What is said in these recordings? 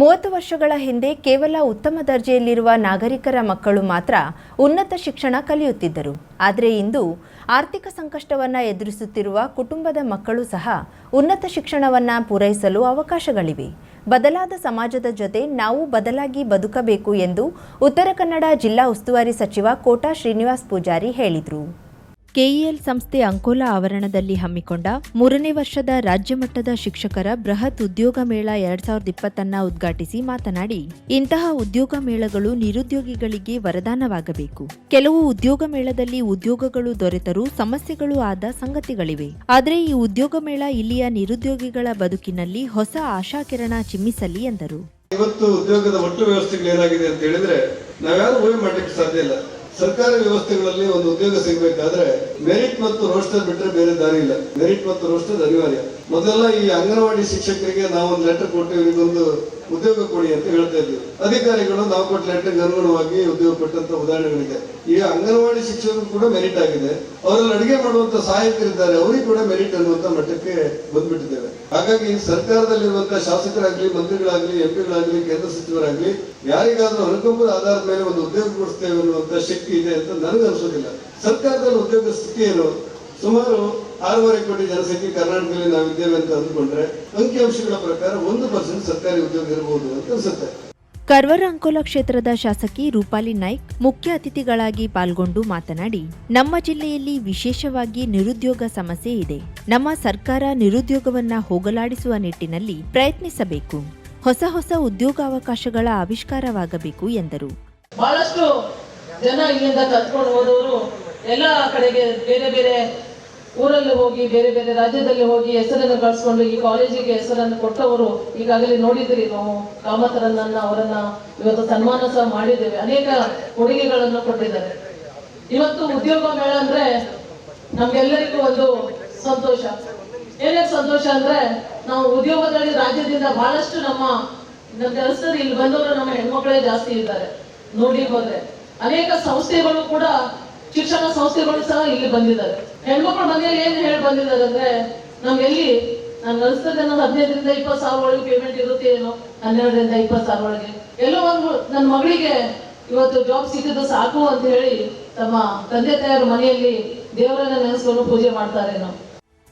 ಮೂವತ್ತು ವರ್ಷಗಳ ಹಿಂದೆ ಕೇವಲ ಉತ್ತಮ ದರ್ಜೆಯಲ್ಲಿರುವ ನಾಗರಿಕರ ಮಕ್ಕಳು ಮಾತ್ರ ಉನ್ನತ ಶಿಕ್ಷಣ ಕಲಿಯುತ್ತಿದ್ದರು. ಆದರೆ ಇಂದು ಆರ್ಥಿಕ ಸಂಕಷ್ಟವನ್ನು ಎದುರಿಸುತ್ತಿರುವ ಕುಟುಂಬದ ಮಕ್ಕಳು ಸಹ ಉನ್ನತ ಶಿಕ್ಷಣವನ್ನು ಪೂರೈಸಲು ಅವಕಾಶಗಳಿವೆ. ಬದಲಾದ ಸಮಾಜದ ಜೊತೆ ನಾವು ಬದಲಾಗಿ ಬದುಕಬೇಕು ಎಂದು ಉತ್ತರ ಕನ್ನಡ ಜಿಲ್ಲಾ ಉಸ್ತುವಾರಿ ಸಚಿವ ಕೋಟಾ ಶ್ರೀನಿವಾಸ್ ಪೂಜಾರಿ ಹೇಳಿದರು. ಕೆಇಎಲ್ ಸಂಸ್ಥೆ ಅಂಕೋಲಾ ಆವರಣದಲ್ಲಿ ಹಮ್ಮಿಕೊಂಡ ಮೂರನೇ ವರ್ಷದ ರಾಜ್ಯ ಮಟ್ಟದ ಶಿಕ್ಷಕರ ಬೃಹತ್ ಉದ್ಯೋಗ ಮೇಳ ಎರಡ್ ಸಾವಿರದ ಇಪ್ಪತ್ತನ್ನ ಉದ್ಘಾಟಿಸಿ ಮಾತನಾಡಿ, ಇಂತಹ ಉದ್ಯೋಗ ಮೇಳಗಳು ನಿರುದ್ಯೋಗಿಗಳಿಗೆ ವರದಾನವಾಗಬೇಕು. ಕೆಲವು ಉದ್ಯೋಗ ಮೇಳದಲ್ಲಿ ಉದ್ಯೋಗಗಳು ದೊರೆತರೂ ಸಮಸ್ಯೆಗಳು ಆದ ಸಂಗತಿಗಳಿವೆ. ಆದರೆ ಈ ಉದ್ಯೋಗ ಮೇಳ ಇಲ್ಲಿಯ ನಿರುದ್ಯೋಗಿಗಳ ಬದುಕಿನಲ್ಲಿ ಹೊಸ ಆಶಾಕಿರಣ ಚಿಮ್ಮಿಸಲಿ ಎಂದರು. ಇವತ್ತು ಉದ್ಯೋಗದ ಒಟ್ಟು ವ್ಯವಸ್ಥೆಗಳು ಏನಾಗಿದೆ ಅಂತ ಹೇಳಿದ್ರೆ ನಾವ್ಯಾರು ಊಹೆ ಮಾಡ್ಲಿಕ್ಕೆ ಸಾಧ್ಯ ಇಲ್ಲ. ಸರ್ಕಾರಿ ವ್ಯವಸ್ಥೆಗಳಲ್ಲಿ ಒಂದು ಉದ್ಯೋಗ ಸಿಗಬೇಕಾದ್ರೆ ಮೆರಿಟ್ ಮತ್ತು ರೋಸ್ಟರ್ ಬಿಟ್ಟರೆ ಬೇರೆ ದಾರಿ ಇಲ್ಲ. ಮೆರಿಟ್ ಮತ್ತು ರೋಸ್ಟರ್ ಅನಿವಾರ್ಯ. ಮೊದಲ ಈ ಅಂಗನವಾಡಿ ಶಿಕ್ಷಕರಿಗೆ ನಾವು ಒಂದು ಲೆಟರ್ ಕೊಟ್ಟು ಇವರಿಗೊಂದು ಉದ್ಯೋಗ ಕೊಡಿ ಅಂತ ಹೇಳ್ತಾ ಇದ್ವಿ. ಅಧಿಕಾರಿಗಳು ನಾವು ಕೊಟ್ಟ ಲೆಟರ್ಗೆ ಅನುಗುಣವಾಗಿ ಉದ್ಯೋಗ ಕೊಟ್ಟಂತ ಉದಾಹರಣೆಗಳಿದೆ. ಈಗ ಅಂಗನವಾಡಿ ಶಿಕ್ಷಕರು ಕೂಡ ಮೆರಿಟ್ ಆಗಿದೆ. ಅವರಲ್ಲಿ ಅಡಿಗೆ ಮಾಡುವಂತ ಸಹಾಯಕರಿದ್ದಾರೆ ಅವರಿಗೆ ಕೂಡ ಮೆರಿಟ್ ಅನ್ನುವಂತ ಮಟ್ಟಕ್ಕೆ ಬಂದ್ಬಿಟ್ಟಿದ್ದೇವೆ. ಹಾಗಾಗಿ ಸರ್ಕಾರದಲ್ಲಿರುವಂತಹ ಶಾಸಕರಾಗ್ಲಿ, ಮಂತ್ರಿಗಳಾಗ್ಲಿ ಎಂಪಿಗಳಾಗ್ಲಿ ಕೇಂದ್ರ ಸಚಿವರಾಗ್ಲಿ, ಯಾರಿಗಾದ್ರೂ ಅನುಕಂಪದ ಆಧಾರದ ಮೇಲೆ ಒಂದು ಉದ್ಯೋಗ ಕೊಡಿಸ್ತೇವೆ ಅನ್ನುವಂತ ಶಕ್ತಿ ಇದೆ ಅಂತ ನನಗೆ ಅನ್ಸೋದಿಲ್ಲ ಸರ್ಕಾರದಲ್ಲಿ ಉದ್ಯೋಗ ಸ್ಥಿತಿ ಏನು? ಸುಮಾರು ಆರೂವರೆ ಕೋಟಿ ಜನಸಂಖ್ಯೆ ಕರ್ನಾಟಕದಲ್ಲಿ ನಾವಿದ್ದೇವೆ ಅಂತ ಅಂದ್ಕೊಂಡ್ರೆ ಅಂಕಿಅಂಶಗಳ ಪ್ರಕಾರ ಒಂದು ಪರ್ಸೆಂಟ್ ಸರ್ಕಾರಿ ಉದ್ಯೋಗ ಇರಬಹುದು ಅಂತ ಅನ್ಸುತ್ತೆ. ಕರ್ವರ ಅಂಕೋಲ ಕ್ಷೇತ್ರದ ಶಾಸಕಿ ರೂಪಾಲಿ ನಾಯ್ಕ್ ಮುಖ್ಯ ಅತಿಥಿಗಳಾಗಿ ಪಾಲ್ಗೊಂಡು ಮಾತನಾಡಿ ನಮ್ಮ ಜಿಲ್ಲೆಯಲ್ಲಿ ವಿಶೇಷವಾಗಿ ನಿರುದ್ಯೋಗ ಸಮಸ್ಯೆ ಇದೆ. ನಮ್ಮ ಸರ್ಕಾರ ನಿರುದ್ಯೋಗವನ್ನ ಹೋಗಲಾಡಿಸುವ ನಿಟ್ಟಿನಲ್ಲಿ ಪ್ರಯತ್ನಿಸಬೇಕು. ಹೊಸ ಹೊಸ ಉದ್ಯೋಗಾವಕಾಶಗಳ ಆವಿಷ್ಕಾರವಾಗಬೇಕು ಎಂದರು. ಬಹಳಷ್ಟು ಜನ ಇಲ್ಲಿಂದ ಕಲ್ತ್ಕೊಂಡು ಹೋದವರು ಎಲ್ಲ ಕಡೆಗೆ ಬೇರೆ ಬೇರೆ ಊರಲ್ಲಿ ಹೋಗಿ, ಬೇರೆ ಬೇರೆ ರಾಜ್ಯದಲ್ಲಿ ಹೋಗಿ ಹೆಸರನ್ನು ಗಳಿಸ್ಕೊಂಡು ಈ ಕಾಲೇಜಿಗೆ ಹೆಸರನ್ನು ಕೊಟ್ಟವರು ಈಗಾಗಲೇ ನೋಡಿದ್ರಿ ನಾವು. ಕಾಮತರನ್ನ ಅವರನ್ನ ಇವತ್ತು ಸನ್ಮಾನ ಸಹ ಮಾಡಿದ್ದೇವೆ. ಅನೇಕ ಕೊಡುಗೆಗಳನ್ನು ಕೊಟ್ಟಿದ್ದಾರೆ. ಇವತ್ತು ಉದ್ಯೋಗ ಮೇಳ ಅಂದ್ರೆ ನಮ್ಗೆಲ್ಲರಿಗೂ ಒಂದು ಸಂತೋಷ. ಏನೇ ಸಂತೋಷ ಅಂದ್ರೆ ನಾವು ಉದ್ಯೋಗದಲ್ಲಿ ರಾಜ್ಯದಿಂದ ಬಹಳಷ್ಟು ನಮ್ಮ ನಮ್ಮ ಕೆಲಸದಲ್ಲಿ ಇಲ್ಲಿ ಬಂದವರು ನಮ್ಮ ಹೆಣ್ಮಕ್ಳೇ ಜಾಸ್ತಿ ಇದ್ದಾರೆ. ನೋಡಿ ಹೋದ್ರೆ ಅನೇಕ ಸಂಸ್ಥೆಗಳು ಕೂಡ ಶಿಕ್ಷಣ ಸಂಸ್ಥೆಗಳು ಸಹ ಇಲ್ಲಿ ಬಂದಿದ್ದಾರೆ. ಹೆಣ್ಮಕ್ಳು ಮನೆಯಲ್ಲಿ ಏನ್ ಹೇಳಿ ಬಂದಿದ್ದಾರೆ ಅಂದ್ರೆ ನಮ್ಗೆಲ್ಲಿ ನಾನು ಕಲಿಸ್ತದೆ ಅನ್ನೋದು ಹದಿನೈದರಿಂದ ಇಪ್ಪತ್ತು ಸಾವಿರ ಒಳಗೆ ಪೇಮೆಂಟ್ ಇರುತ್ತೆ ಏನೋ, ಹನ್ನೆರಡರಿಂದ ಇಪ್ಪತ್ತು ಸಾವಿರ ಒಳಗೆ. ಎಲ್ಲೋ ಒಂದು ನನ್ನ ಮಗಳಿಗೆ ಇವತ್ತು ಜಾಬ್ ಸಿಕ್ಕಿದ್ದು ಸಾಕು ಅಂತ ಹೇಳಿ ತಮ್ಮ ತಂದೆ ತಾಯಿಯರ ಮನೆಯಲ್ಲಿ ದೇವರನ್ನ ನೆನೆಸ್ಕೊಂಡು ಪೂಜೆ ಮಾಡ್ತಾರೇನೋ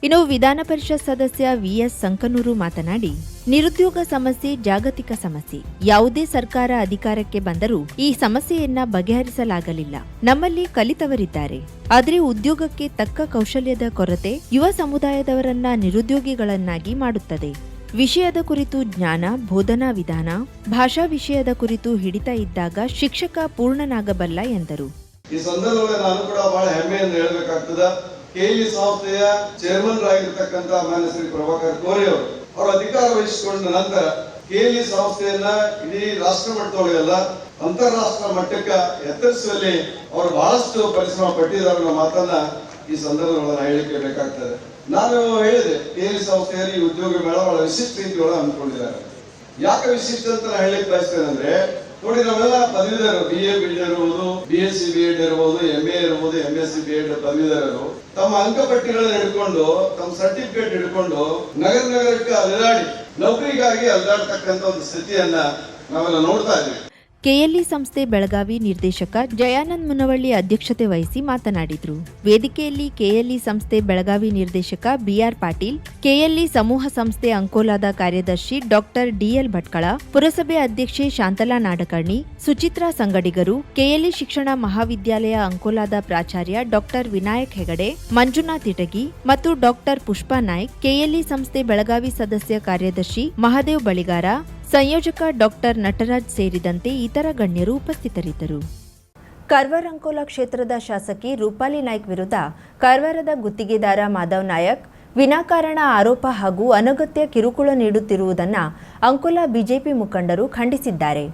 ಇನ್ನು ವಿಧಾನ ಪರಿಷತ್ ಸದಸ್ಯ ವಿಎಸ್ ಸಂಕನೂರು ಮಾತನಾಡಿ, ನಿರುದ್ಯೋಗ ಸಮಸ್ಯೆ ಜಾಗತಿಕ ಸಮಸ್ಯೆ. ಯಾವುದೇ ಸರ್ಕಾರ ಅಧಿಕಾರಕ್ಕೆ ಬಂದರೂ ಈ ಸಮಸ್ಯೆಯನ್ನ ಬಗೆಹರಿಸಲಾಗಲಿಲ್ಲ. ನಮ್ಮಲ್ಲಿ ಕಲಿತವರಿದ್ದಾರೆ. ಆದರೆ ಉದ್ಯೋಗಕ್ಕೆ ತಕ್ಕ ಕೌಶಲ್ಯದ ಕೊರತೆ ಯುವ ಸಮುದಾಯದವರನ್ನ ನಿರುದ್ಯೋಗಿಗಳನ್ನಾಗಿ ಮಾಡುತ್ತದೆ. ವಿಷಯದ ಕುರಿತು ಜ್ಞಾನ, ಬೋಧನಾ ವಿಧಾನ, ಭಾಷಾ ವಿಷಯದ ಕುರಿತು ಹಿಡಿತ ಇದ್ದಾಗ ಶಿಕ್ಷಕ ಪೂರ್ಣನಾಗಬಲ್ಲ ಎಂದರು. ಈ ಸಂದರ್ಭದಲ್ಲಿ ನಾನು ಕೂಡ ಬಹಳ ಹೆಮ್ಮೆಯಿಂದ ಹೇಳ್ಬೇಕಾಗ್ತದ ಕೆಇಲಿ ಸಂಸ್ಥೆಯ ಚೇರ್ಮನ್ ಆಗಿರ್ತಕ್ಕಂಥ ಮಾನ್ಯ ಶ್ರೀ ಪ್ರಭಾಕರ್ ಕೋರಿ ಅವರು ಅವರು ಅಧಿಕಾರ ವಹಿಸಿಕೊಂಡ ನಂತರ ಕೆಇಲಿ ಸಂಸ್ಥೆಯನ್ನ ಇಡೀ ರಾಷ್ಟ್ರ ಮಟ್ಟದೊಳಗೆಲ್ಲ ಅಂತಾರಾಷ್ಟ್ರ ಮಟ್ಟಕ್ಕೆ ಎತ್ತರಿಸುವಲ್ಲಿ ಅವರು ಬಹಳಷ್ಟು ಪರಿಶ್ರಮ ಪಟ್ಟಿದ್ದಾರೆ ಅನ್ನೋ ಮಾತನ್ನ ಈ ಸಂದರ್ಭದೊಳಗೆ ಹೇಳಿಕೆ ಬೇಕಾಗ್ತದೆ. ನಾನು ಹೇಳಿದೆ ಕೆಇಲಿ ಸಂಸ್ಥೆಯಲ್ಲಿ ಉದ್ಯೋಗ ಮೇಳ ಬಹಳ ವಿಶಿಷ್ಟ ರೀತಿಯೊಳಗೆ ಅಂದ್ಕೊಂಡಿದ್ದಾರೆ ಯಾಕೆ ವಿಶಿಷ್ಟ ಅಂತ ನಾನು ಹೇಳಿಕ್ ಬಯಸ್ತೇನೆ ಅಂದ್ರೆ ನೋಡಿ ನಾವೆಲ್ಲ ಪದವೀಧರರು ಬಿ ಎ ಬಿ ಎಡ್ ಇರ್ಬೋದು B S C B Ed ಇರ್ಬೋದು ಎಂ ಎ ಇರ್ಬೋದು M S C B Ed ಪದವೀಧರರು ತಮ್ಮ ಅಂಕಪಟ್ಟಿಗಳನ್ನು ಹಿಡ್ಕೊಂಡು, ತಮ್ಮ ಸರ್ಟಿಫಿಕೇಟ್ ಹಿಡ್ಕೊಂಡು, ನಗರ ನಗರಕ್ಕೆ ಅಲೆದಾಡಿ, ನೌಕರಿಗಾಗಿ ಅಲೆದಾಡ್ತಕ್ಕಂಥ ಒಂದು ಸ್ಥಿತಿಯನ್ನ ನಾವೆಲ್ಲ ನೋಡ್ತಾ ಇದ್ದೀವಿ. ಕೆಎಲ್ಇ ಸಂಸ್ಥೆ ಬೆಳಗಾವಿ ನಿರ್ದೇಶಕ ಜಯಾನಂದ್ ಮುನವಳ್ಳಿ ಅಧ್ಯಕ್ಷತೆ ವಹಿಸಿ ಮಾತನಾಡಿದರು. ವೇದಿಕೆಯಲ್ಲಿ ಕೆಎಲ್ಇ ಸಂಸ್ಥೆ ಬೆಳಗಾವಿ ನಿರ್ದೇಶಕ ಬಿಆರ್ ಪಾಟೀಲ್, ಕೆಎಲ್ಇ ಸಮೂಹ ಸಂಸ್ಥೆ ಅಂಕೋಲಾದ ಕಾರ್ಯದರ್ಶಿ ಡಾಕ್ಟರ್ ಡಿಎಲ್ ಭಟ್ಕಳ, ಪುರಸಭೆ ಅಧ್ಯಕ್ಷೆ ಶಾಂತಲಾ ನಾಡಕರ್ಣಿ, ಸುಚಿತ್ರಾ ಸಂಗಡಿಗರು, ಕೆಎಲ್ಇ ಶಿಕ್ಷಣ ಮಹಾವಿದ್ಯಾಲಯ ಅಂಕೋಲಾದ ಪ್ರಾಚಾರ್ಯ ಡಾಕ್ಟರ್ ವಿನಾಯಕ್ ಹೆಗಡೆ, ಮಂಜುನಾಥ್ ಇಟಗಿ ಮತ್ತು ಡಾಕ್ಟರ್ ಪುಷ್ಪಾ ನಾಯ್ಕ್, ಕೆಎಲ್ಇ ಸಂಸ್ಥೆ ಬೆಳಗಾವಿ ಸದಸ್ಯ ಕಾರ್ಯದರ್ಶಿ ಮಹಾದೇವ್ ಬಳಿಗಾರ ಸಂಯೋಜಕ ಡಾಕ್ಟರ್ ನಟರಾಜ್ ಸೇರಿದಂತೆ ಇತರ ಗಣ್ಯರು ಉಪಸ್ಥಿತರಿದ್ದರು. ಕರ್ವರಂಕೋಲ ಅಂಕೋಲಾ ಕ್ಷೇತ್ರದ ಶಾಸಕಿ ರೂಪಾಲಿ ನಾಯ್ಕ್ ವಿರುದ್ಧ ಕರ್ವಾರದ ಗುತ್ತಿಗೆದಾರ ಮಾಧವ್ ನಾಯಕ್ ವಿನಾಕಾರಣ ಆರೋಪ ಹಾಗೂ ಅನಗತ್ಯ ಕಿರುಕುಳ ನೀಡುತ್ತಿರುವುದನ್ನು ಅಂಕೋಲಾ ಬಿಜೆಪಿ ಮುಖಂಡರು ಖಂಡಿಸಿದ್ದಾರೆ.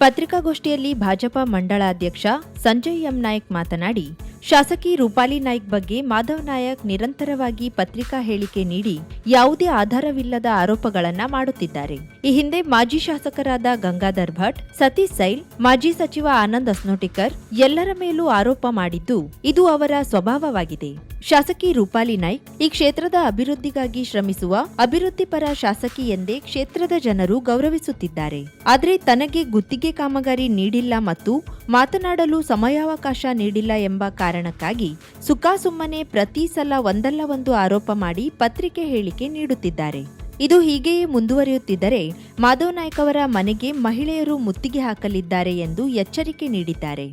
ಪತ್ರಿಕಾಗೋಷ್ಠಿಯಲ್ಲಿ ಭಾಜಪ ಮಂಡಳಾಧ್ಯಕ್ಷ ಸಂಜಯ್ ಎಂ ನಾಯ್ಕ್ ಮಾತನಾಡಿ ಶಾಸಕಿ ರೂಪಾಲಿ ನಾಯ್ಕ್ ಬಗ್ಗೆ ಮಾಧವ್ ನಾಯಕ್ ನಿರಂತರವಾಗಿ ಪತ್ರಿಕಾ ಹೇಳಿಕೆ ನೀಡಿ ಯಾವುದೇ ಆಧಾರವಿಲ್ಲದ ಆರೋಪಗಳನ್ನ ಮಾಡುತ್ತಿದ್ದಾರೆ. ಈ ಹಿಂದೆ ಮಾಜಿ ಶಾಸಕರಾದ ಗಂಗಾಧರ್ ಭಟ್, ಸತೀಶ್ ಸೈಲ್, ಮಾಜಿ ಸಚಿವ ಆನಂದ್ ಅಸ್ನೋಟಿಕರ್ ಎಲ್ಲರ ಮೇಲೂ ಆರೋಪ ಮಾಡಿದ್ದು ಇದು ಅವರ ಸ್ವಭಾವವಾಗಿದೆ. ಶಾಸಕಿ ರೂಪಾಲಿ ನಾಯ್ಕ್ ಈ ಕ್ಷೇತ್ರದ ಅಭಿವೃದ್ಧಿಗಾಗಿ ಶ್ರಮಿಸುವ ಅಭಿವೃದ್ಧಿಪರ ಶಾಸಕಿ ಎಂದೇ ಕ್ಷೇತ್ರದ ಜನರು ಗೌರವಿಸುತ್ತಿದ್ದಾರೆ. ಆದರೆ ತನಗೆ ಗುತ್ತಿಗೆ ಕಾಮಗಾರಿ ನೀಡಿಲ್ಲ ಮತ್ತು ಮಾತನಾಡಲು ಸಮಯಾವಕಾಶ ನೀಡಿಲ್ಲ ಎಂಬ ಕಾರಣಕ್ಕಾಗಿ ಸುಖಾಸುಮ್ಮನೆ ಪ್ರತಿ ಸಲ ಒಂದಲ್ಲ ಒಂದು ಆರೋಪ ಮಾಡಿ ಪತ್ರಿಕೆ ಹೇಳಿಕೆ ನೀಡುತ್ತಿದ್ದಾರೆ. ಇದು ಹೀಗೆಯೇ ಮುಂದುವರಿಯುತ್ತಿದ್ದರೆ ಮಾಧವ್ ನಾಯ್ಕ್ ಅವರ ಮನೆಗೆ ಮಹಿಳೆಯರು ಮುತ್ತಿಗೆ ಹಾಕಲಿದ್ದಾರೆ ಎಂದು ಎಚ್ಚರಿಕೆ ನೀಡಿದ್ದಾರೆ.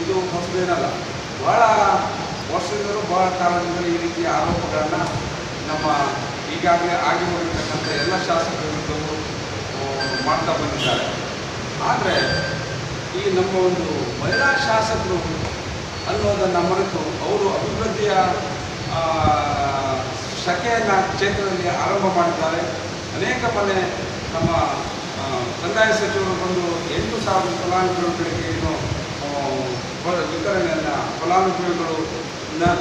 ಇದು ಹೊಸದೇನಲ್ಲ ಬಹಳ ಬಹಳ ಈ ಆರೋಪಗಳನ್ನು ನಮ್ಮ ಈಗಾಗಲೇ ಆಗಿ ಹೋಗಿರ್ತಕ್ಕಂಥ ಎಲ್ಲ ಶಾಸಕರ ವಿರುದ್ಧವೂ ಮಾಡ್ತಾ ಬಂದಿದ್ದಾರೆ. ಆದರೆ ಈ ನಮ್ಮ ಒಂದು ಮಹಿಳಾ ಶಾಸಕರು ಅನ್ನೋದನ್ನು ಮರೆತು ಅವರು ಅಭಿವೃದ್ಧಿಯ ಶಖೆಯನ್ನು ಕ್ಷೇತ್ರದಲ್ಲಿ ಆರಂಭ ಮಾಡಿದ್ದಾರೆ. ಅನೇಕ ಮನೆ ನಮ್ಮ ಕಂದಾಯ ಸಚಿವರು ಬಂದು ಎಂಟು ಸಾವಿರ ಫಲಾನುಭವಿಗಳಿಗೆ ಏನು ವಿತರಣೆಯನ್ನು ಫಲಾನುಭವಿಗಳು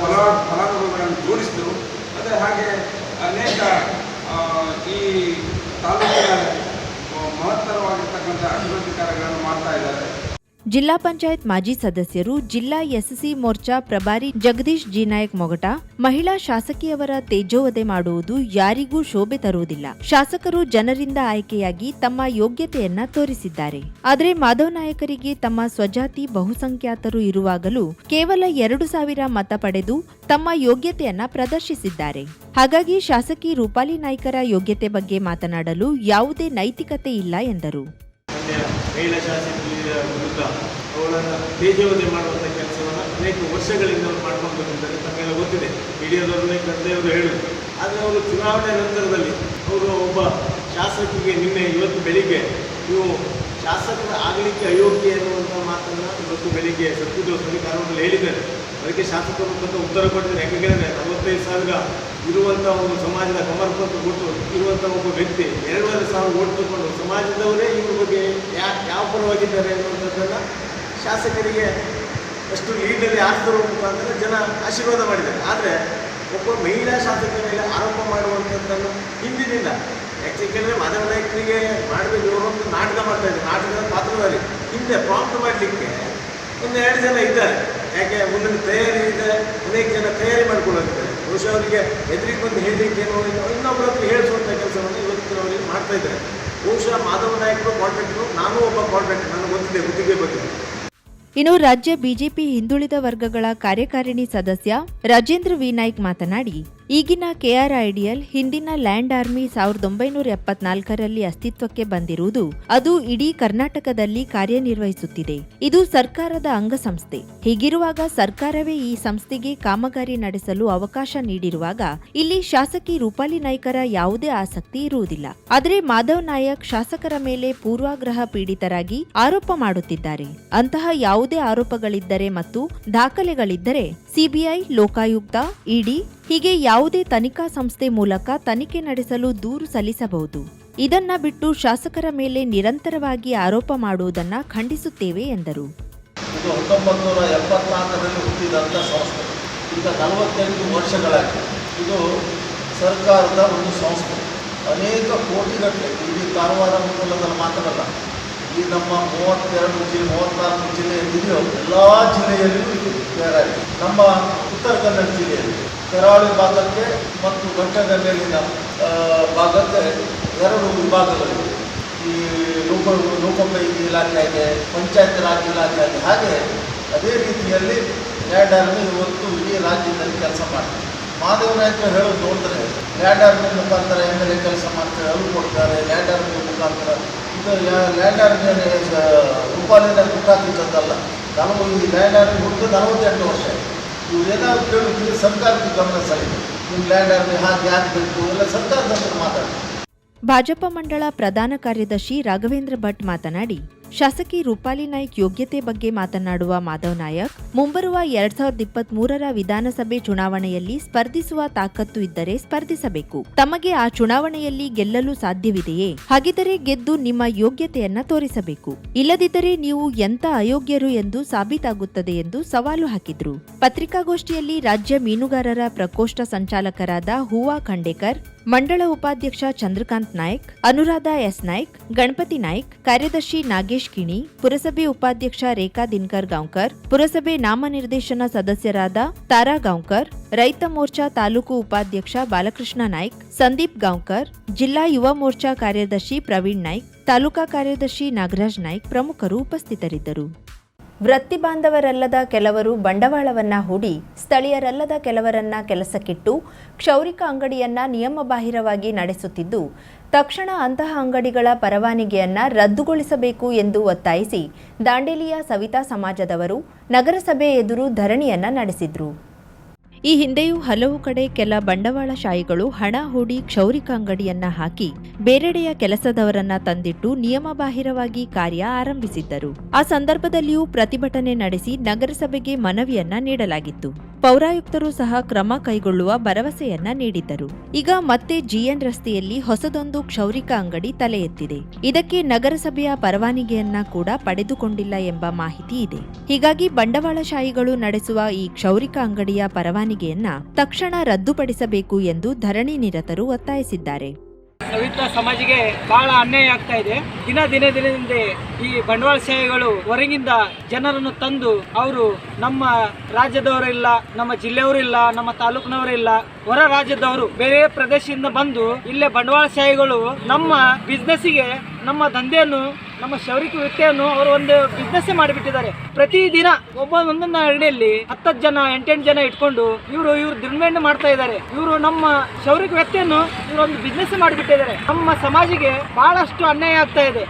ಫಲ ಫಲಾನುಭವಿಗಳನ್ನು ಜೋಡಿಸಿದರು. ಅದೇ ಹಾಗೆ ಅನೇಕ ಈ ತಾಲೂಕಿನ ಆ, ಜಿಲ್ಲಾ ಪಂಚಾಯತ್ ಮಾಜಿ ಸದಸ್ಯರು ಜಿಲ್ಲಾ ಎಸ್ಸಿ ಮೋರ್ಚಾ ಪ್ರಭಾರಿ ಜಗದೀಶ್ ಜಿ ನಾಯಕ್ ಮೊಗಟ, ಮಹಿಳಾ ಶಾಸಕಿಯವರ ತೇಜೋವಧೆ ಮಾಡುವುದು ಯಾರಿಗೂ ಶೋಭೆ ತರುವುದಿಲ್ಲ. ಶಾಸಕರು ಜನರಿಂದ ಆಯ್ಕೆಯಾಗಿ ತಮ್ಮ ಯೋಗ್ಯತೆಯನ್ನ ತೋರಿಸಿದ್ದಾರೆ. ಆದರೆ ಮಾಧವ್ ನಾಯಕರಿಗೆ ತಮ್ಮ ಸ್ವಜಾತಿ ಬಹುಸಂಖ್ಯಾತರು ಇರುವಾಗಲೂ ಕೇವಲ ಎರಡು ಸಾವಿರ ಮತ ಪಡೆದು ತಮ್ಮ ಯೋಗ್ಯತೆಯನ್ನ ಪ್ರದರ್ಶಿಸಿದ್ದಾರೆ. ಹಾಗಾಗಿ ಶಾಸಕಿ ರೂಪಾಲಿ ನಾಯ್ಕರ ಯೋಗ್ಯತೆ ಬಗ್ಗೆ ಮಾತನಾಡಲು ಯಾವುದೇ ನೈತಿಕತೆ ಇಲ್ಲ ಎಂದರು. ಮಾನ್ಯ ಮಹಿಳಾ ಶಾಸಕಿಯ ವಿರುದ್ಧ ಅವಳನ್ನು ತೇಜೋವಧೆ ಮಾಡುವಂಥ ಕೆಲಸವನ್ನು ಅನೇಕ ವರ್ಷಗಳಿಂದ ಅವರು ಮಾಡ್ಕೊಂಡು ಬಂದಿದ್ದಾರೆ ತಮಗೆಲ್ಲ ಗೊತ್ತಿದೆ. ಮೀಡಿಯಾದವರನ್ನೇ ತಂದೆಯವರು ಹೇಳಿದರು ಆದರೆ ಅವರು ಚುನಾವಣೆ ನಂತರದಲ್ಲಿ ಅವರು ಒಬ್ಬ ಶಾಸಕಿಗೆ ನಿನ್ನೆ ಇವತ್ತು ಬೆಳಿಗ್ಗೆ ನೀವು ಶಾಸಕರ ಆಗಲಿಕ್ಕೆ ಅಯೋಗ್ಯ ಎನ್ನುವಂಥ ಮಾತನ್ನು ಇವತ್ತು ಬೆಳಿಗ್ಗೆ ಸತ್ಯದೋಷದಲ್ಲಿ ಕಾರಣದಲ್ಲಿ ಹೇಳಿದ್ದಾರೆ. ಅದಕ್ಕೆ ಶಾಸಕರು ಅಂತ ಉತ್ತರ ಕೊಡ್ತಾರೆ ಯಾಕಂದರೆ ನಲವತ್ತೈದು ಸಾವಿರ ಇರುವಂಥ ಒಂದು ಸಮಾಜದ ಸಮರ್ಪಕ ಕೊಟ್ಟು ಇರುವಂಥ ಒಬ್ಬ ವ್ಯಕ್ತಿ ಎರಡೂವರೆ ಸಾವಿರ ಓಟ್ ತಗೊಂಡು ಸಮಾಜದವರೇ ಇವ್ರ ಬಗ್ಗೆ ಯಾ, ಯಾವ ಪರವಾಗಿದ್ದಾರೆ ಅನ್ನುವಂಥದ್ದನ್ನು ಶಾಸಕರಿಗೆ ಅಷ್ಟು ಲೀಡಲ್ಲಿ ಆರಿಸಿರುವ ಮುಖಾಂತರ ಜನ ಆಶೀರ್ವಾದ ಮಾಡಿದ್ದಾರೆ. ಆದರೆ ಒಬ್ಬ ಮಹಿಳಾ ಶಾಸಕರ ಮೇಲೆ ಆರೋಪ ಮಾಡುವಂಥದ್ದನ್ನು ಹಿಂದಿನಿಂದ ಯಾಕೆಂದರೆ ಮಾಧವ ನಾಯಕರಿಗೆ ಮಾಡಬೇಕು ಇವರೊಂದು ನಾಟಕ ಮಾಡ್ತಾ ಇದ್ದಾರೆ. ನಾಟಕದ ಪಾತ್ರದಲ್ಲಿ ಹಿಂದೆ ಪ್ರಾಂಪ್ಟ್ ಮಾಡಲಿಕ್ಕೆ ಒಂದು ಎರಡು ಜನ ಇದ್ದಾರೆ. ಯಾಕೆ ಮುಂದಿನ ತಯಾರಿ ಇದೆ ಅನೇಕ ಜನ ತಯಾರಿ ಮಾಡ್ಕೊಳ್ಳೋದಿದ್ದಾರೆ ಬಹುಶಃ ಅವರಿಗೆ ಎದುರಿಗೆ ಬಂದು ಹೇಳಲಿಕ್ಕೆ ಏನೋ ಇನ್ನೊಬ್ಬರ ಹತ್ರ ಹೇಳಿಸುವಂಥ ಕೆಲಸವನ್ನು ಇವತ್ತು ಅವರಿಗೆ ಮಾಡ್ತಾ ಇದ್ದಾರೆ. ಬಹುಶಃ ಮಾಧವ ನಾಯಕರು ಕಾಂಟ್ರಾಕ್ಟರು ನಾನು ಒಬ್ಬ ಕಾಂಟ್ರಾಕ್ಟರ್ ನನಗೆ ಗೊತ್ತಿದೆ ಗುತ್ತಿಗೆ ಬಗ್ಗೆ ಇನ್ನು ರಾಜ್ಯ ಬಿಜೆಪಿ ಹಿಂದುಳಿದ ವರ್ಗಗಳ ಕಾರ್ಯಕಾರಿಣಿ ಸದಸ್ಯ ರಾಜೇಂದ್ರ ವಿ ನಾಯ್ಕ್ ಮಾತನಾಡಿ ಈಗಿನ ಕೆಆರ್ಐಡಿಎಲ್ ಹಿಂದಿನ ಲ್ಯಾಂಡ್ ಆರ್ಮಿ ಸಾವಿರದ ಒಂಬೈನೂರ ಎಪ್ಪತ್ನಾಲ್ಕರಲ್ಲಿ ಅಸ್ತಿತ್ವಕ್ಕೆ ಬಂದಿರುವುದು ಅದು ಇಡೀ ಕರ್ನಾಟಕದಲ್ಲಿ ಕಾರ್ಯನಿರ್ವಹಿಸುತ್ತಿದೆ. ಇದು ಸರ್ಕಾರದ ಅಂಗಸಂಸ್ಥೆ. ಹೀಗಿರುವಾಗ ಸರ್ಕಾರವೇ ಈ ಸಂಸ್ಥೆಗೆ ಕಾಮಗಾರಿ ನಡೆಸಲು ಅವಕಾಶ ನೀಡಿರುವಾಗ ಇಲ್ಲಿ ಶಾಸಕಿ ರೂಪಾಲಿ ನಾಯ್ಕರ ಯಾವುದೇ ಆಸಕ್ತಿ ಇರುವುದಿಲ್ಲ. ಆದರೆ ಮಾಧವ್ ನಾಯಕ್ ಶಾಸಕರ ಮೇಲೆ ಪೂರ್ವಾಗ್ರಹ ಪೀಡಿತರಾಗಿ ಆರೋಪ ಮಾಡುತ್ತಿದ್ದಾರೆ. ಅಂತಹ ಯಾವುದೇ ಆರೋಪಗಳಿದ್ದರೆ ಮತ್ತು ದಾಖಲೆಗಳಿದ್ದರೆ ಸಿಬಿಐ, ಲೋಕಾಯುಕ್ತ, ಇಡಿ ಹೀಗೆ ಯಾವುದೇ ತನಿಖಾ ಸಂಸ್ಥೆ ಮೂಲಕ ತನಿಖೆ ನಡೆಸಲು ದೂರು ಸಲ್ಲಿಸಬಹುದು. ಇದನ್ನ ಬಿಟ್ಟು ಶಾಸಕರ ಮೇಲೆ ನಿರಂತರವಾಗಿ ಆರೋಪ ಮಾಡುವುದನ್ನ ಖಂಡಿಸುತ್ತೇವೆ ಎಂದರು. ಇದು ಸರ್ಕಾರದ ಒಂದು ಸಂಸ್ಥೆ. ಅನೇಕ ಕೋಟಿಗಟ್ಟಲೆ, ಇಡೀ ಕಾರವಾರ ಮೂಲದಲ್ಲಿ ಮಾತ್ರವಲ್ಲ ಈ ನಮ್ಮ ಮೂವತ್ತೆರಡು ಜಿಲ್ಲೆ ಮೂವತ್ತ್ನಾಲ್ಕು ಜಿಲ್ಲೆಯಲ್ಲಿದೆಯೋ, ಎಲ್ಲ ಜಿಲ್ಲೆಯಲ್ಲಿಯೂ ತಯಾರಾಗಿದೆ. ನಮ್ಮ ಉತ್ತರ ಕನ್ನಡ ಜಿಲ್ಲೆಯಲ್ಲಿ. ಕರಾವಳಿ ಭಾಗಕ್ಕೆ ಮತ್ತು ಘಟ್ಟದ ಮೇಲಿನ ಭಾಗಕ್ಕೆ ಎರಡು ವಿಭಾಗಗಳಿವೆ. ಈ ಲೋಕ ಲೋಕೋಪಯೋಗಿ ಇಲಾಖೆ ಇದೆ, ಪಂಚಾಯತ್ ರಾಜ್ ಇಲಾಖೆ ಇದೆ. ಹಾಗೆ ಅದೇ ರೀತಿಯಲ್ಲಿ ಲ್ಯಾಂಡ್ ಆರ್ಮಿ ಇವತ್ತು ಇಡೀ ರಾಜ್ಯದಲ್ಲಿ ಕೆಲಸ ಮಾಡ್ತಾರೆ ಮಾಧವ ನಾಯಕರು ಹೇಳೋದು ನೋಡಿದ್ರೆ ಲ್ಯಾಂಡ್ ಆರ್ಮಿ ಮುಖಾಂತರ ಎಂ ಎಲ್ ಎ ಕೆಲಸ ಮಾಡ್ತಾರೆ ಅಲ್ಲಿ ಕೊಡ್ತಾರೆ ಲ್ಯಾಂಡ್ ಆರ್ಮಿ ಮುಖಾಂತರ. ಇದು ಲ್ಯಾಂಡ್ ಆರ್ಮಿ ರೂಪಾಲಿನ ಮುಖಾಂತಿದ್ದಲ್ಲ ನಲವತ್ತು ಈ ಲ್ಯಾಂಡ್ ಆರ್ಮಿ ಹುಟ್ಟಿದ ನಲವತ್ತೆಂಟು ವರ್ಷ. ಇವ್ರು ಏನಾದ್ರು ಕೇಳಿದ್ರೆ ಸರ್ಕಾರಕ್ಕೆ ಗಮನ ಸರಿ. ನಿಮ್ಮ ಲ್ಯಾಂಡ್ ಆರ್ಮಿ ಹಾಗೆ ಆಗಬೇಕು, ಎಲ್ಲ ಸರ್ಕಾರದ ಮಾತಾಡ್ತಾರೆ ಭಾಜಪ ಮಂಡಳ ಪ್ರಧಾನ ಕಾರ್ಯದರ್ಶಿ ರಾಘವೇಂದ್ರ ಭಟ್ ಮಾತನಾಡಿ ಶಾಸಕಿ ರೂಪಾಲಿ ನಾಯ್ಕ್ ಯೋಗ್ಯತೆ ಬಗ್ಗೆ ಮಾತನಾಡುವ ಮಾಧವ್ ನಾಯಕ್, ಮುಂಬರುವ ಎರಡ್ ಸಾವಿರದ ಇಪ್ಪತ್ತ್ ಮೂರರ ವಿಧಾನಸಭೆ ಚುನಾವಣೆಯಲ್ಲಿ ಸ್ಪರ್ಧಿಸುವ ತಾಕತ್ತು ಇದ್ದರೆ ಸ್ಪರ್ಧಿಸಬೇಕು. ತಮಗೆ ಆ ಚುನಾವಣೆಯಲ್ಲಿ ಗೆಲ್ಲಲು ಸಾಧ್ಯವಿದೆಯೇ? ಹಾಗಿದ್ದರೆ ಗೆದ್ದು ನಿಮ್ಮ ಯೋಗ್ಯತೆಯನ್ನ ತೋರಿಸಬೇಕು. ಇಲ್ಲದಿದ್ದರೆ ನೀವು ಎಂತ ಅಯೋಗ್ಯರು ಎಂದು ಸಾಬೀತಾಗುತ್ತದೆ ಎಂದು ಸವಾಲು ಹಾಕಿದ್ರು. ಪತ್ರಿಕಾಗೋಷ್ಠಿಯಲ್ಲಿ ರಾಜ್ಯ ಮೀನುಗಾರರ ಪ್ರಕೋಷ್ಠ ಸಂಚಾಲಕರಾದ ಹೂವಾ ಖಂಡೇಕರ್ ಮಂಡಳ ಉಪಾಧ್ಯಕ್ಷ ಚಂದ್ರಕಾಂತ್ ನಾಯ್ಕ್, ಅನುರಾಧ ಎಸ್ ನಾಯ್ಕ್, ಗಣಪತಿ ನಾಯ್ಕ್, ಕಾರ್ಯದರ್ಶಿ ನಾಗೇಶ್ ಕಿಣಿ, ಪುರಸಭೆ ಉಪಾಧ್ಯಕ್ಷ ರೇಖಾ ದಿನ್ಕರ್ ಗಾಂವ್ಕರ್, ಪುರಸಭೆ ನಾಮನಿರ್ದೇಶನ ಸದಸ್ಯರಾದ ತಾರಾ ಗಾಂವ್ಕರ್, ರೈತ ಮೋರ್ಚಾ ತಾಲೂಕು ಉಪಾಧ್ಯಕ್ಷ ಬಾಲಕೃಷ್ಣ ನಾಯ್ಕ್, ಸಂದೀಪ್ ಗಾಂವ್ಕರ್, ಜಿಲ್ಲಾ ಯುವ ಮೋರ್ಚಾ ಕಾರ್ಯದರ್ಶಿ ಪ್ರವೀಣ್ ನಾಯ್ಕ್, ತಾಲೂಕಾ ಕಾರ್ಯದರ್ಶಿ ನಾಗರಾಜ್ ನಾಯ್ಕ್ ಪ್ರಮುಖರು ಉಪಸ್ಥಿತರಿದ್ದರು. ವೃತ್ತಿ ಬಾಂಧವರಲ್ಲದ ಕೆಲವರು ಬಂಡವಾಳವನ್ನ ಹೂಡಿ, ಸ್ಥಳೀಯರಲ್ಲದ ಕೆಲವರನ್ನ ಕೆಲಸಕ್ಕಿಟ್ಟು ಕ್ಷೌರಿಕ ಅಂಗಡಿಯನ್ನ ನಿಯಮಬಾಹಿರವಾಗಿ ನಡೆಸುತ್ತಿದ್ದು, ತಕ್ಷಣ ಅಂತಹ ಅಂಗಡಿಗಳ ಪರವಾನಗಿಯನ್ನ ರದ್ದುಗೊಳಿಸಬೇಕು ಎಂದು ಒತ್ತಾಯಿಸಿ ದಾಂಡೇಲಿಯ ಸವಿತಾ ಸಮಾಜದವರು ನಗರಸಭೆ ಎದುರು ಧರಣಿಯನ್ನ ನಡೆಸಿದ್ರು. ಈ ಹಿಂದೆಯೂ ಹಲವು ಕಡೆ ಕೆಲ ಬಂಡವಾಳಶಾಹಿಗಳು ಹಣ ಹೂಡಿ ಕ್ಷೌರಿಕ ಅಂಗಡಿಯನ್ನ ಹಾಕಿ ಬೇರೆಡೆಯ ಕೆಲಸದವರನ್ನ ತಂದಿಟ್ಟು ನಿಯಮಬಾಹಿರವಾಗಿ ಕಾರ್ಯ ಆರಂಭಿಸಿದ್ದರು. ಆ ಸಂದರ್ಭದಲ್ಲಿಯೂ ಪ್ರತಿಭಟನೆ ನಡೆಸಿ ನಗರಸಭೆಗೆ ಮನವಿಯನ್ನ ನೀಡಲಾಗಿತ್ತು. ಪೌರಾಯುಕ್ತರು ಸಹ ಕ್ರಮ ಕೈಗೊಳ್ಳುವ ಭರವಸೆಯನ್ನ ನೀಡಿದ್ದರು. ಈಗ ಮತ್ತೆ ಜಿಎನ್ ರಸ್ತೆಯಲ್ಲಿ ಹೊಸದೊಂದು ಕ್ಷೌರಿಕ ಅಂಗಡಿ ತಲೆ ಎತ್ತಿದೆ. ಇದಕ್ಕೆ ನಗರಸಭೆಯ ಪರವಾನಗಿಯನ್ನ ಕೂಡ ಪಡೆದುಕೊಂಡಿಲ್ಲ ಎಂಬ ಮಾಹಿತಿ ಇದೆ. ಹೀಗಾಗಿ ಬಂಡವಾಳಶಾಹಿಗಳು ನಡೆಸುವ ಈ ಕ್ಷೌರಿಕ ಅಂಗಡಿಯ ಪರವಾನಗಿಯನ್ನ ತಕ್ಷಣ ರದ್ದುಪಡಿಸಬೇಕು ಎಂದು ಧರಣಿ ನಿರತರು ಒತ್ತಾಯಿಸಿದ್ದಾರೆ. ಸವಿತಾ ಸಮಾಜಿಗೆ ಬಹಳ ಅನ್ಯಾಯ ಆಗ್ತಾ ಇದೆ. ದಿನ ದಿನ ದಿನದಿಂದ ಈ ಬಂಡವಾಳ ಸೇವೆಗಳು ಹೊರಗಿಂದ ಜನರನ್ನು ತಂದು ಅವರು ನಮ್ಮ ರಾಜ್ಯದವರಿಲ್ಲ, ನಮ್ಮ ಜಿಲ್ಲೆಯವರಿಲ್ಲ, ನಮ್ಮ ತಾಲೂಕಿನವರಿಲ್ಲ ಹೊರ ರಾಜ್ಯದವರು ಬೇರೆ ಪ್ರದೇಶದಿಂದ ಬಂದು ಇಲ್ಲೇ ಬಂಡವಾಳಶಾಹಿಗಳು ನಮ್ಮ ಬಿಸ್ನೆಸ್ಸಿಗೆ ನಮ್ಮ ದಂಧೆಯನ್ನು, ನಮ್ಮ ಶೌರಿಕ ವ್ಯಕ್ತಿಯನ್ನು ಅವರು ಒಂದು ಬಿಸ್ನೆಸ್ ಮಾಡಿಬಿಟ್ಟಿದ್ದಾರೆ. ಪ್ರತಿದಿನ ಒಬ್ಬ ಒಂದೊಂದು ಹಳ್ಳಿಯಲ್ಲಿ ಹತ್ತತ್ತು ಜನ, ಎಂಟೆಂಟು ಜನ ಇಟ್ಕೊಂಡು ಇವರು ಇವರು ದುರ್ಮೆಂಡ್ ಮಾಡ್ತಾ ಇದ್ದಾರೆ. ಇವರು ನಮ್ಮ ಶೌರಿಕ ವ್ಯಕ್ತಿಯನ್ನು ಇವರು ಒಂದು ಬಿಸ್ನೆಸ್ ಮಾಡಿಬಿಟ್ಟಿದ್ದಾರೆ. ನಮ್ಮ ಸಮಾಜಿಗೆ ಬಹಳಷ್ಟು ಅನ್ಯಾಯ ಆಗ್ತಾ ಇದೆ.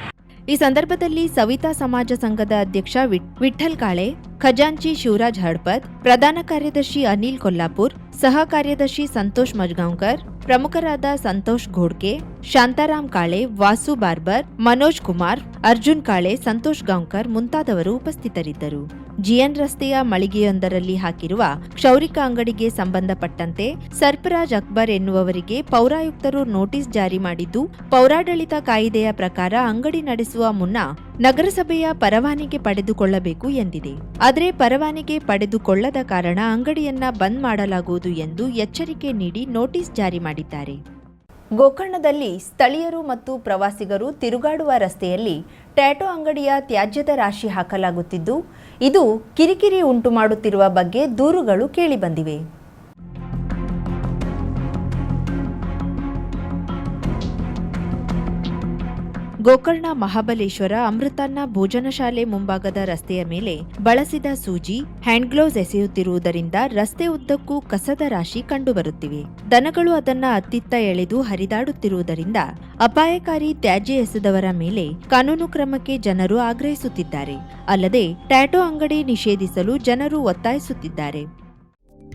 ಈ ಸಂದರ್ಭದಲ್ಲಿ ಸವಿತಾ ಸಮಾಜ ಸಂಘದ ಅಧ್ಯಕ್ಷ ವಿಠ್ಠಲ್ ಕಾಳೆ, ಖಜಾಂಚಿ ಶಿವರಾಜ್ ಹಡ್ಪತ್, ಪ್ರಧಾನ ಕಾರ್ಯದರ್ಶಿ ಅನಿಲ್ ಕೊಲ್ಲಾಪುರ್ ಸಹ ಕಾರ್ಯದರ್ಶಿ ಸಂತೋಷ್ ಮಜ್ಗಾಂವ್ಕರ್, ಪ್ರಮುಖರಾದ ಸಂತೋಷ್ ಘೋಡ್ಕೆ, ಶಾಂತಾರಾಮ್ ಕಾಳೆ, ವಾಸು ಬಾರ್ಬರ್, ಮನೋಜ್ ಕುಮಾರ್, ಅರ್ಜುನ್ ಕಾಳೆ, ಸಂತೋಷ್ ಗಾಂವ್ಕರ್ ಮುಂತಾದವರು ಉಪಸ್ಥಿತರಿದ್ದರು. ಜಿಎನ್ ರಸ್ತೆಯ ಮಳಿಗೆಯೊಂದರಲ್ಲಿ ಹಾಕಿರುವ ಕ್ಷೌರಿಕ ಅಂಗಡಿಗೆ ಸಂಬಂಧಪಟ್ಟಂತೆ ಸರ್ಫರಾಜ್ ಅಕ್ಬರ್ ಎನ್ನುವವರಿಗೆ ಪೌರಾಯುಕ್ತರು ನೋಟಿಸ್ ಜಾರಿ ಮಾಡಿದ್ದು, ಪೌರಾಡಳಿತ ಕಾಯಿದೆಯ ಪ್ರಕಾರ ಅಂಗಡಿ ನಡೆಸುವ ಮುನ್ನ ನಗರಸಭೆಯ ಪರವಾನಿಗೆ ಪಡೆದುಕೊಳ್ಳಬೇಕು ಎಂದಿದೆ. ಆದರೆ ಪರವಾನಿಗೆ ಪಡೆದುಕೊಳ್ಳದ ಕಾರಣ ಅಂಗಡಿಯನ್ನ ಬಂದ್ ಮಾಡಲಾಗುವುದು ಎಂದು ಎಚ್ಚರಿಕೆ ನೀಡಿ ನೋಟಿಸ್ ಜಾರಿ ಮಾಡಿದ್ದಾರೆ. ಗೋಕರ್ಣದಲ್ಲಿ ಸ್ಥಳೀಯರು ಮತ್ತು ಪ್ರವಾಸಿಗರು ತಿರುಗಾಡುವ ರಸ್ತೆಯಲ್ಲಿ ಟ್ಯಾಟೋ ಅಂಗಡಿಯ ತ್ಯಾಜ್ಯದ ರಾಶಿ ಹಾಕಲಾಗುತ್ತಿದ್ದು, ಇದು ಕಿರಿಕಿರಿ ಉಂಟು ಮಾಡುತ್ತಿರುವ ಬಗ್ಗೆ ದೂರುಗಳು ಕೇಳಿಬಂದಿವೆ ಗೋಕರ್ಣ ಮಹಾಬಲೇಶ್ವರ ಅಮೃತಾನ್ನ ಭೋಜನ ಶಾಲೆ ಮುಂಭಾಗದ ರಸ್ತೆಯ ಮೇಲೆ ಬಳಸಿದ ಸೂಜಿ, ಹ್ಯಾಂಡ್ ಗ್ಲೌಸ್ ಎಸೆಯುತ್ತಿರುವುದರಿಂದ ರಸ್ತೆ ಉದ್ದಕ್ಕೂ ಕಸದ ರಾಶಿ ಕಂಡುಬರುತ್ತಿವೆ. ದನಗಳು ಅದನ್ನ ಅತ್ತಿತ್ತ ಎಳೆದು ಹರಿದಾಡುತ್ತಿರುವುದರಿಂದ ಅಪಾಯಕಾರಿ ತ್ಯಾಜ್ಯ ಎಸೆದವರ ಮೇಲೆ ಕಾನೂನು ಕ್ರಮಕ್ಕೆ ಜನರು ಆಗ್ರಹಿಸುತ್ತಿದ್ದಾರೆ. ಅಲ್ಲದೆ, ಟ್ಯಾಟೋ ಅಂಗಡಿ ನಿಷೇಧಿಸಲು ಜನರು ಒತ್ತಾಯಿಸುತ್ತಿದ್ದಾರೆ.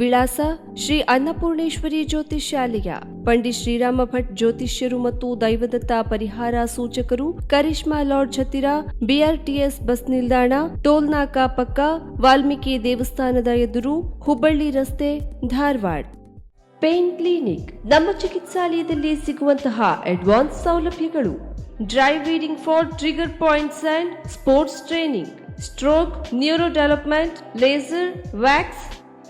ವಿಳಾಸ ಶ್ರೀ ಅನ್ನಪೂರ್ಣೇಶ್ವರಿ ಜ್ಯೋತಿಷ್ಯಾಲಯ ಪಂಡಿತ್ ಶ್ರೀರಾಮ ಭಟ್ ಜ್ಯೋತಿಷ್ಯರು ಮತ್ತು ದೈವದತ್ತ ಪರಿಹಾರ ಸೂಚಕರು ಕರಿಷ್ಮಾ ಲಾಡ್ಜ್ ಹತ್ತಿರ ಬಿಆರ್ಟಿಎಸ್ ಬಸ್ ನಿಲ್ದಾಣ ಟೋಲ್ ನಾಕಾ ಪಕ್ಕ, ವಾಲ್ಮೀಕಿ ದೇವಸ್ಥಾನದ ಎದುರು ಹುಬ್ಬಳ್ಳಿ ರಸ್ತೆ, ಧಾರವಾಡ. ಪೇನ್ ಕ್ಲಿನಿಕ್ ನಮ್ಮ ಚಿಕಿತ್ಸಾಲಯದಲ್ಲಿ ಸಿಗುವಂತಹ ಅಡ್ವಾನ್ಸ್ ಸೌಲಭ್ಯಗಳು. Dry reading for trigger points and sports training. Stroke, neuro development, laser, wax